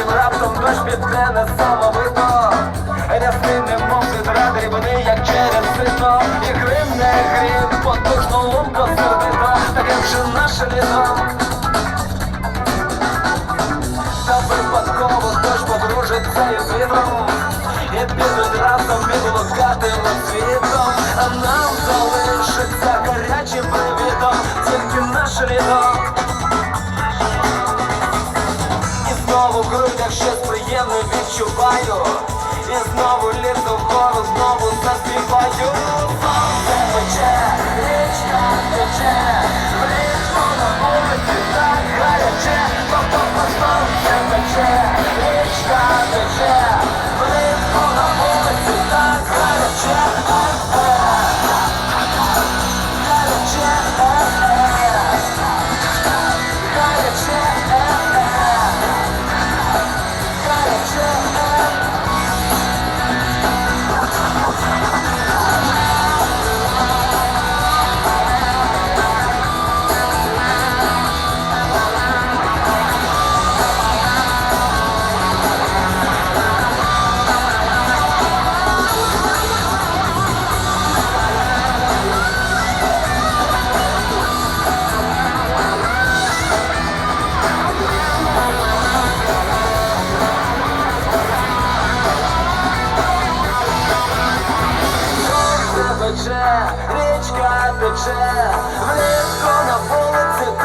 осінь раптом дощ піде несамовито не немов відра дрібни, як через сито. І грим не грім, потужно лунко сердито Таке вже наше літо. Та випадково дощ подружиться із вітром. І під разом, від лукатим світом. А нам залишиться гарячим привітом. Тільки наше літо. В грудях щось приємне відчуваю. І знову літо вгору, знову заспіваю Пече, річка тече, влітку на вулиці